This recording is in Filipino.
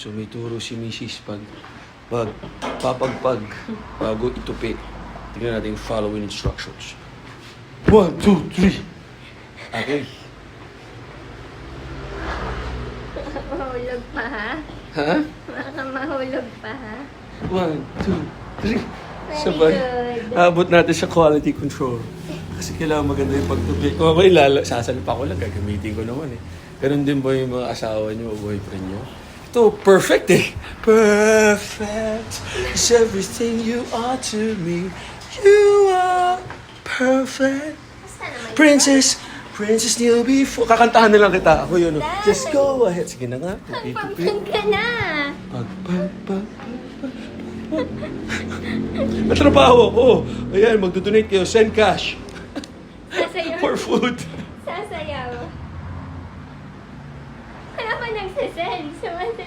So may turo si Mrs. pag pag papagpag bago itupi. Tingnan natin yung following instructions. One, two, three. Okay. Mahulog pa ha? Ha? Baka mahulog pa ha? One, two, three. Very Sabay. good. Abot natin sa quality control. Kasi kailangan maganda yung pagtupi. Kung ako ilala, sasalpa ko lang, gagamitin ko naman eh. Ganun din ba yung mga asawa niyo o boyfriend niyo? Ito, perfect eh. Perfect is everything you are to me. You are perfect. Princess, Princess kneel before. Kakantahan na lang kita. Ako yun. oh. Just go ahead. Sige na nga. Tupi, tupi. Pagpag ka na! Pag, pag, pag, Natrabaho ako. Ayan, magdodonate kayo. Send cash Nasa yun. for food. sense macam mana